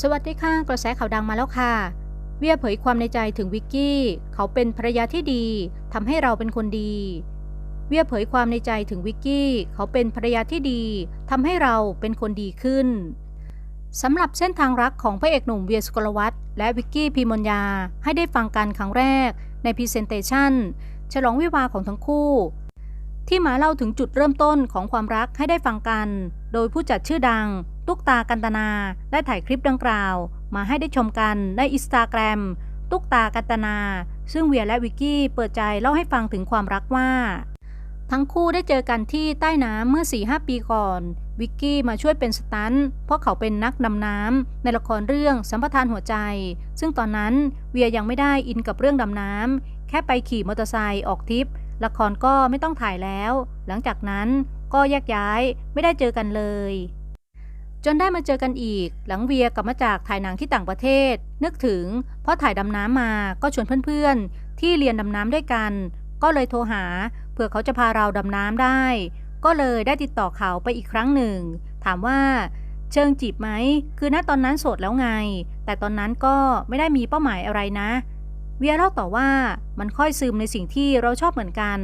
สวัสดีค่ะกระแสข่าวดังมาแล้วค่ะ เวียเผยความในใจถึงวิกกี้ เขาเป็นภรรยาที่ดีทำให้เราเป็นคนดี เวียเผยความในใจถึงวิกกี้ เขาเป็นภรรยาที่ดีทำให้เราเป็นคนดีขึ้นสำหรับเส้นทางรักของพระเอกหนุ่มเวียสกลวัตและวิกกี้พีมญญาให้ได้ฟังกันครั้งแรกในพรีเซนเตชันฉลองวิวาของทั้งคู่ ที่มาเล่าถึงจุดเริ่มต้นของความรักให้ได้ฟังกัน โดยผู้จัดชื่อดัง ตุ๊กตากันตนา ได้ถ่ายคลิปดังกล่าว มาให้ได้ชมกันในอินสตาแกรมตุ๊กตากันตนา ซึ่งเวียและวิกกี้เปิดใจเล่าให้ฟังถึงความรักว่า ทั้งคู่ได้เจอกันที่ใต้น้ำเมื่อ 4-5 ปีก่อน วิกกี้มาช่วยเป็นสตันเพราะเขาเป็นนักดำน้ำในละครเรื่องสัมปทานหัวใจ ซึ่งตอนนั้นเวียยังไม่ได้อินกับเรื่องดำน้ำแค่ไปขี่มอเตอร์ไซค์ออกทริปละครก็ไม่ต้องถ่ายแล้ว หลังจากนั้นก็แยกย้ายไม่ได้เจอกันเลย จนได้มาเจอกันอีก หลังเวียกลับมาจากถ่ายหนังที่ต่างประเทศ นึกถึงเพราะถ่ายดำน้ำมาก็ชวนเพื่อนๆ ที่เรียนดำน้ำด้วยกัน ก็เลยโทรหาเผื่อเขาจะพาเราดำน้ำได้ ก็เลยได้ติดต่อเขาไปอีกครั้งหนึ่ง ถามว่าเชิงจีบไหม คือณตอนนั้นโสดแล้วไง แต่ตอนนั้นก็ไม่ได้มีเป้าหมายอะไรนะ เวียเล่าต่อว่ามันค่อยซึมในสิ่งที่เราชอบเหมือนกัน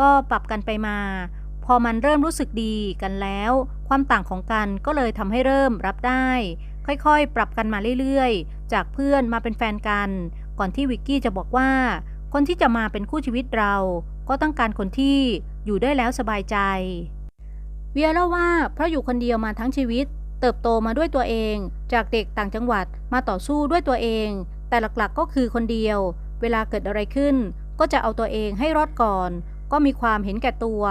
ก็ปรับกันไปมา พอมันเริ่มรู้สึกดีกันแล้ว ความต่างของกันก็เลยทำให้เริ่มรับได้ ค่อยๆ ปรับกันมาเรื่อยๆ จากเพื่อนมาเป็นแฟนกัน ก่อนที่วิกกี้จะบอกว่า คนที่จะมาเป็นคู่ชีวิตเรา ก็ต้องการคนที่อยู่ได้แล้วสบายใจ เวียเล่าว่าเพราะอยู่คนเดียวมาทั้งชีวิต เติบโตมาด้วยตัวเอง จากเด็กต่างจังหวัดมาต่อสู้ด้วยตัวเอง แต่หลักๆก็คือคนเดียว เวลาเกิดอะไรขึ้น ก็จะเอาตัวเองให้รอดก่อน ก็มีความเห็นแก่ตัว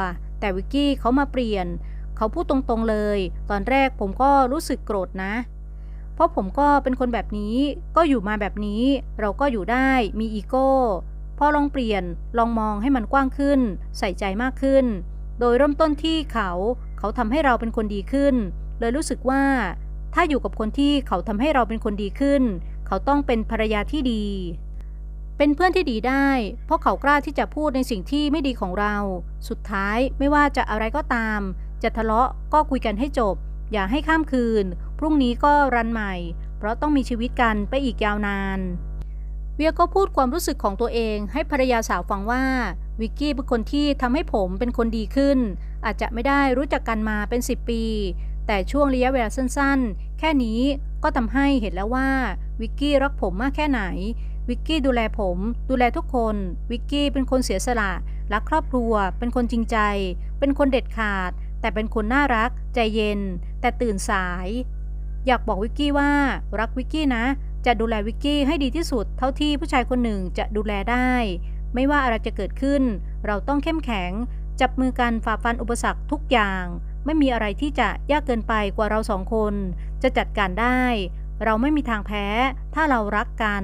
แต่วิกกี้เขามาเปลี่ยน เขาพูดตรงๆเลย ตอนแรกผมก็รู้สึกโกรธนะ เพราะผมก็เป็นคนแบบนี้ ก็อยู่มาแบบนี้ เราก็อยู่ได้ มีอีโก้ พอลองเปลี่ยน ลองมองให้มันกว้างขึ้น ใส่ใจมากขึ้น โดยเริ่มต้นที่เขา เขาทำให้เราเป็นคนดีขึ้น เลยรู้สึกว่า ถ้าอยู่กับคนที่เขาทำให้เราเป็นคนดีขึ้น เขาต้องเป็นภรรยาที่ดี เป็นเพื่อนที่ดีได้ เพราะเขากล้าที่จะพูดในสิ่งที่ไม่ดีของเรา สุดท้ายไม่ว่าจะอะไรก็ตาม จะทะเลาะก็คุยกันให้จบ อย่าให้ข้ามคืน พรุ่งนี้ก็รันใหม่ เพราะต้องมีชีวิตกันไปอีกยาวนาน เวียก็พูดความรู้สึกของตัวเองให้ภรรยาสาวฟังว่าวิกกี้เป็นคนที่ทำให้ผมเป็นคนดีขึ้น อาจจะไม่ได้รู้จักกันมาเป็น 10 ปี แต่ช่วงระยะเวลาสั้นๆ แค่นี้ก็ทำให้เห็นแล้วว่าวิกกี้รักผมมากแค่ไหน วิกกี้ดูแลผม ดูแลทุกคน วิกกี้เป็นคนเสียสละรักครอบครัว เป็นคนจริงใจ เป็นคนเด็ดขาด แต่เป็นคนน่ารัก ใจเย็น แต่ตื่นสาย อยากบอกวิกกี้ว่า รักวิกกี้นะ จะดูแลวิกกี้ให้ดีที่สุด เท่าที่ผู้ชายคนหนึ่งจะดูแลได้ ไม่ว่าอะไรจะเกิดขึ้น เราต้องเข้มแข็ง จับมือกันฝ่าฟันอุปสรรคทุกอย่าง ไม่มีอะไรที่จะยากเกินไปกว่าเราสองคน จะจัดการได้ เราไม่มีทางแพ้ ถ้าเรารักกัน